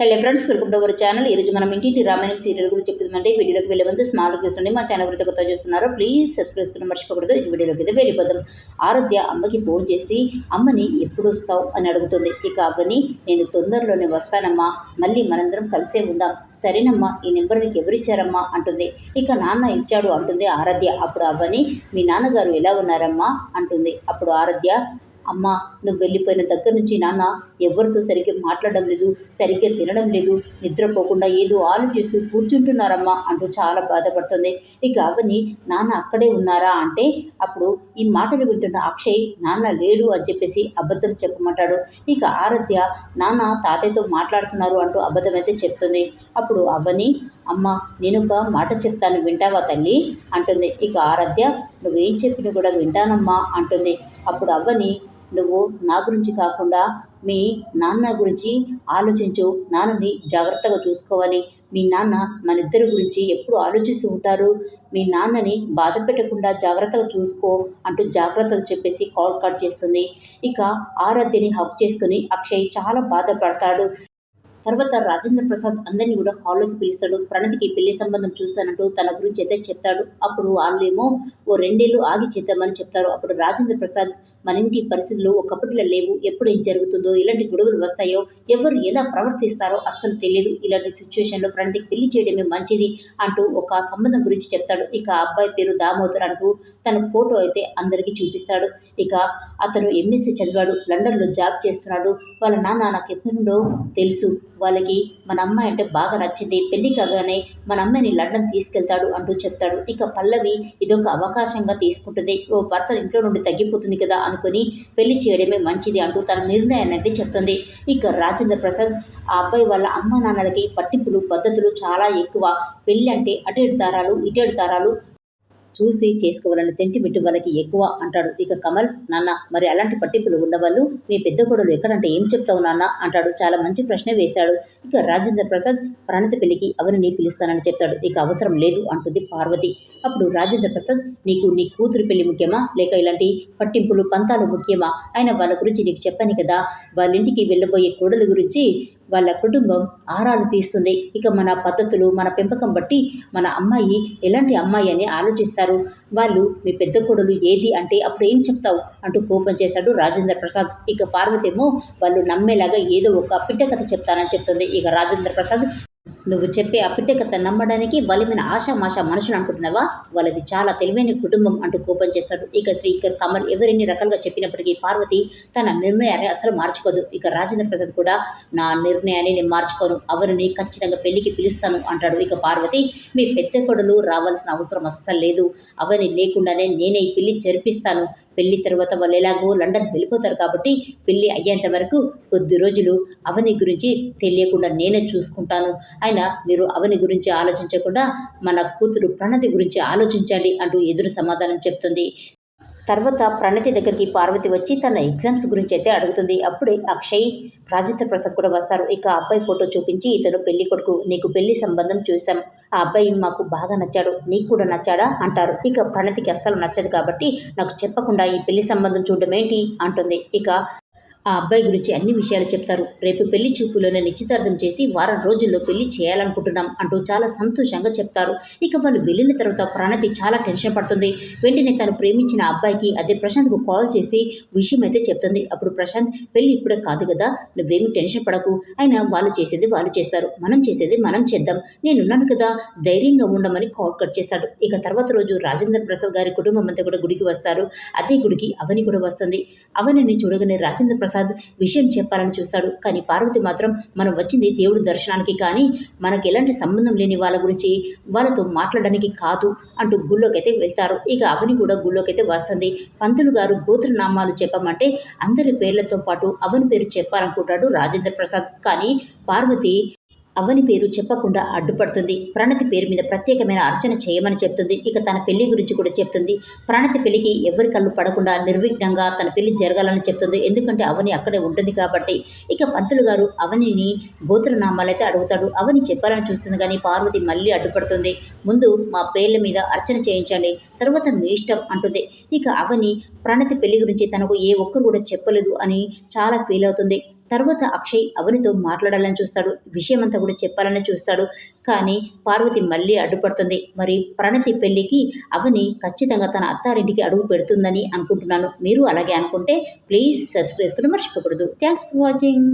Hello friends welcome to our channel. ఈరోజు మనం ఇంటింటి రామాయణం సీరియల్ గురించి చెప్తుందంటే వీడియోకి వెళ్ళే ముందు స్మాల్ రిక్వెస్ట్ మా ఛానల్ గురించి కొత్త చూస్తున్నారు ప్లీజ్ సబ్స్క్రైబ్ చేసుకుని మర్చిపోకూడదు. ఈ వీడియోలోకి అయితే వెళ్ళిపోదాం. ఆరాధ్య అమ్మకి ఫోన్ చేసి అమ్మని ఎప్పుడు వస్తావు? అని అడుగుతుంది. ఇక అవ్వని నేను తొందరలోనే వస్తానమ్మా. మళ్ళీ మనందరం కలిసే ఉందాం. సరేనమ్మా ఈ నెంబర్ నీకు ఎవరిచ్చారమ్మా? అంటుంది. ఇక నాన్న ఇచ్చాడు అంటుంది ఆరాధ్య. అప్పుడు అవ్వని మీ నాన్నగారు ఎలా ఉన్నారమ్మా? అంటుంది. అప్పుడు ఆరాధ్య అమ్మ నువ్వు వెళ్ళిపోయిన దగ్గర నుంచి నాన్న ఎవరితో సరిగ్గా మాట్లాడడం లేదు సరిగ్గా తినడం లేదు నిద్రపోకుండా ఏదో ఆలోచిస్తూ కూర్చుంటున్నారమ్మా అంటూ చాలా బాధపడుతుంది. ఇక అవని నాన్న అక్కడే ఉన్నారా? అంటే అప్పుడు ఈ మాటలు వింటున్న అక్షయ్ నాన్న లేడు అని చెప్పేసి అబద్ధం చెప్పమంటాడు. ఇక ఆరాధ్య నాన్న తాతయ్యతో మాట్లాడుతున్నారు అంటూ అబద్ధం అయితే చెప్తుంది. అప్పుడు అవని అమ్మ నేను ఒక మాట చెప్తాను వింటావా తల్లి? అంటుంది. ఇక ఆరాధ్య నువ్వేం చెప్పినా కూడా వింటానమ్మా అంటుంది. అప్పుడు అవ్వని నువ్వు నా గురించి కాకుండా మీ నాన్న గురించి ఆలోచించు. నాన్నని జాగ్రత్తగా చూసుకోవాలి. మీ నాన్న మన ఇద్దరి గురించి ఎప్పుడు ఆలోచిస్తూ ఉంటారు? మీ నాన్నని బాధ పెట్టకుండా జాగ్రత్తగా చూసుకో అంటూ జాగ్రత్తలు చెప్పేసి కాల్ కట్ చేస్తుంది. ఇక ఆరాధ్యని హక్ చేసుకుని అక్షయ్ చాలా బాధపడతాడు. తర్వాత రాజేంద్ర ప్రసాద్ అందరినీ కూడా హాల్లోకి పిలుస్తాడు. ప్రణతికి పెళ్ళి సంబంధం చూశానంటూ తన గురించి అయితే చెప్తాడు. అప్పుడు వాళ్ళేమో ఓ రెండేళ్ళు ఆగి చేద్దామని చెప్తారు. అప్పుడు రాజేంద్ర ప్రసాద్ మన ఇంటి పరిస్థితులు ఒకప్పటిలో లేవు. ఎప్పుడు ఏం జరుగుతుందో ఎలాంటి గొడవలు వస్తాయో ఎవరు ఎలా ప్రవర్తిస్తారో అస్సలు తెలియదు. ఇలాంటి సిచ్యువేషన్లో ప్రణతికి పెళ్ళి చేయడమే మంచిది అంటూ ఒక సంబంధం గురించి చెప్తాడు. ఇక అబ్బాయి పేరు దామోదర్ అంటూ తన ఫోటో అయితే అందరికీ చూపిస్తాడు. ఇక అతను ఎంఎస్సీ చదివాడు లండన్లో జాబ్ చేస్తున్నాడు. వాళ్ళ నాన్న నాకు ఎప్పటి నుండో తెలుసు. వాళ్ళకి మన అమ్మాయి అంటే బాగా నచ్చింది. పెళ్ళి కాగానే మన అమ్మాయిని లండన్ తీసుకెళ్తాడు అంటూ చెప్తాడు. ఇక పల్లవి ఇదొక అవకాశంగా తీసుకుంటుంది. ఓ పర్సన్ ఇంట్లో నుండి తగ్గిపోతుంది కదా అనుకుని పెళ్ళి చేయడమే మంచిది అంటూ తన నిర్ణయాన్ని అయితే చెప్తుంది. ఇక రాజేంద్ర ప్రసాద్ ఆ అబ్బాయి వాళ్ళ అమ్మ నాన్నలకి పట్టింపులు పద్ధతులు చాలా ఎక్కువ. పెళ్ళి అంటే అటేడు తారాలు ఇటేడు తారాలు చూసి చేసుకోవాలనే సెంటిమెంట్ వాళ్ళకి ఎక్కువ అంటాడు. ఇక కమల్ నాన్న మరి అలాంటి పట్టింపులు ఉన్నవాళ్ళు మీ పెద్ద కొడలు ఎక్కడంటే ఏం చెప్తావు నాన్న? అంటాడు. చాలా మంచి ప్రశ్న వేశాడు. ఇక రాజేంద్ర ప్రసాద్ ప్రణిత పెళ్ళికి అవరిని పిలుస్తానని చెప్తాడు. ఇక అవసరం లేదు అంటుంది పార్వతి. అప్పుడు రాజేంద్ర ప్రసాద్ నీకు నీ కూతురు పెళ్ళి ముఖ్యమా? లేక ఇలాంటి పట్టింపులు పంతాలు ముఖ్యమా? ఆయన వాళ్ళ గురించి నీకు చెప్పాను కదా. వాళ్ళ ఇంటికి వెళ్ళబోయే కోడలు గురించి వాళ్ళ కుటుంబం ఆరాలు తీస్తుంది. ఇక మన పద్ధతులు మన పెంపకం బట్టి మన అమ్మాయి ఎలాంటి అమ్మాయి అని ఆలోచిస్తారు. వాళ్ళు మీ పెద్ద కోడలు ఏది అంటే అప్పుడు ఏం చెప్తావు? అంటూ కోపం చేశాడు రాజేంద్ర ప్రసాద్. ఇక పార్వతేమో వాళ్ళు నమ్మేలాగా ఏదో ఒక పిట్ట కథ చెప్తానని చెప్తుంది. ఇక రాజేంద్ర ప్రసాద్ నువ్వు చెప్పే ఆ నమ్మడానికి వాళ్ళమైన ఆశామాష మనుషులు అనుకుంటున్నావా? వాళ్ళది చాలా తెలివైన కుటుంబం అంటూ కోపం చేస్తాడు. ఇక శ్రీకర్ కమల్ ఎవరిన్ని రకాలుగా చెప్పినప్పటికీ పార్వతి తన నిర్ణయాన్ని అసలు మార్చుకోదు. ఇక రాజేంద్ర ప్రసాద్ కూడా నా నిర్ణయాన్ని నేను మార్చుకోను. అవరిని ఖచ్చితంగా పెళ్ళికి పిలుస్తాను అంటాడు. ఇక పార్వతి మీ పెద్ద కొడులు రావాల్సిన అవసరం అస్సలు లేదు. అవని లేకుండానే నేనే ఈ పెళ్ళి జరిపిస్తాను. పెళ్ళి తర్వాత వాళ్ళు ఎలాగో లండన్ వెళ్ళిపోతారు కాబట్టి పెళ్ళి అయ్యేంత వరకు కొద్ది రోజులు అవని గురించి తెలియకుండా నేనే చూసుకుంటాను. ఆయన మీరు అవని గురించి ఆలోచించకుండా మన కూతురు ప్రణతి గురించి ఆలోచించండి అంటూ ఎదురు సమాధానం చెప్తుంది. తర్వాత ప్రణతి దగ్గరికి పార్వతి వచ్చి తన ఎగ్జామ్స్ గురించి అయితే అడుగుతుంది. అప్పుడే అక్షయ్ రాజేంద్ర ప్రసాద్ కూడా వస్తారు. ఇక అబ్బాయి ఫోటో చూపించి ఇతను పెళ్ళి కొడుకు నీకు పెళ్ళి సంబంధం చూసాం ఆ అబ్బాయి మాకు బాగా నచ్చాడు నీకు కూడా నచ్చాడా అంటారు. ఇక ప్రణతికి అస్సలు నచ్చదు కాబట్టి నాకు చెప్పకుండా ఈ పెళ్ళి సంబంధం చూడడం ఏంటి? అంటుంది. ఇక ఆ అబ్బాయి గురించి అన్ని విషయాలు చెప్తారు. రేపు పెళ్ళి చూపులోనే నిశ్చితార్థం చేసి వారం రోజుల్లో పెళ్ళి చేయాలనుకుంటున్నాం అంటూ చాలా సంతోషంగా చెప్తారు. ఇక వాళ్ళు వెళ్ళిన తర్వాత ప్రణతి చాలా టెన్షన్ పడుతుంది. వెంటనే తను ప్రేమించిన అబ్బాయికి అదే ప్రశాంత్కు కాల్ చేసి విషయం అయితే చెప్తుంది. అప్పుడు ప్రశాంత్ పెళ్ళి ఇప్పుడే కాదు కదా నువ్వేమి టెన్షన్ పడకు. అయినా వాళ్ళు చేసేది వాళ్ళు చేస్తారు. మనం చేసేది మనం చేద్దాం. నేనున్నాను కదా ధైర్యంగా ఉండమని కాల్ కట్ చేస్తాడు. ఇక తర్వాత రోజు రాజేంద్ర ప్రసాద్ గారి కుటుంబం అంతా కూడా గుడికి వస్తారు. అదే గుడికి అవని కూడా వస్తుంది. అవనిని చూడగానే రాజేంద్ర ప్రసాద్ ప్రసాద్ విషయం చెప్పాలని చూస్తాడు. కానీ పార్వతి మాత్రం మనం వచ్చింది దేవుడి దర్శనానికి. కానీ మనకి ఎలాంటి సంబంధం లేని వాళ్ళ గురించి వాళ్ళతో మాట్లాడడానికి కాదు అంటూ గుళ్ళోకైతే వెళ్తారు. ఇక అవని కూడా గుళ్ళోకైతే వస్తుంది. పంతులు గారు గోత్రనామాలు చెప్పమంటే అందరి పేర్లతో పాటు అవని పేరు చెప్పాలనుకుంటాడు రాజేంద్ర ప్రసాద్. కానీ పార్వతి అవని పేరు చెప్పకుండా అడ్డుపడుతుంది. ప్రణతి పేరు మీద ప్రత్యేకమైన అర్చన చేయమని చెప్తుంది. ఇక తన పెళ్ళి గురించి కూడా చెప్తుంది. ప్రణతి పెళ్ళికి ఎవరి కళ్ళు పడకుండా నిర్విఘ్నంగా తన పెళ్ళి జరగాలని చెప్తుంది. ఎందుకంటే అవని అక్కడే ఉంటుంది కాబట్టి. ఇక పంతులు గారు అవనిని గోత్రనామాలైతే అడుగుతాడు. అవని చెప్పాలని చూస్తుంది కానీ పార్వతి మళ్ళీ అడ్డుపడుతుంది. ముందు మా పేర్ల మీద అర్చన చేయించండి. తర్వాత మీ ఇష్టం అంటుంది. ఇక అవని ప్రణతి పెళ్ళి గురించి తనకు ఏ ఒక్కరు కూడా చెప్పలేదు అని చాలా ఫీల్ అవుతుంది. తర్వాత అక్షయ్ అవనితో మాట్లాడాలని చూస్తాడు విషయం కూడా చెప్పాలని చూస్తాడు. కానీ పార్వతి మళ్ళీ అడ్డుపడుతుంది. మరి ప్రణతి పెళ్ళికి అవని ఖచ్చితంగా తన అత్తారింటికి అడుగు పెడుతుందని అనుకుంటున్నాను. మీరు అలాగే అనుకుంటే ప్లీజ్ సబ్స్క్రైబ్ చేసుకుని మర్చిపోకూడదు. Thanks for watching.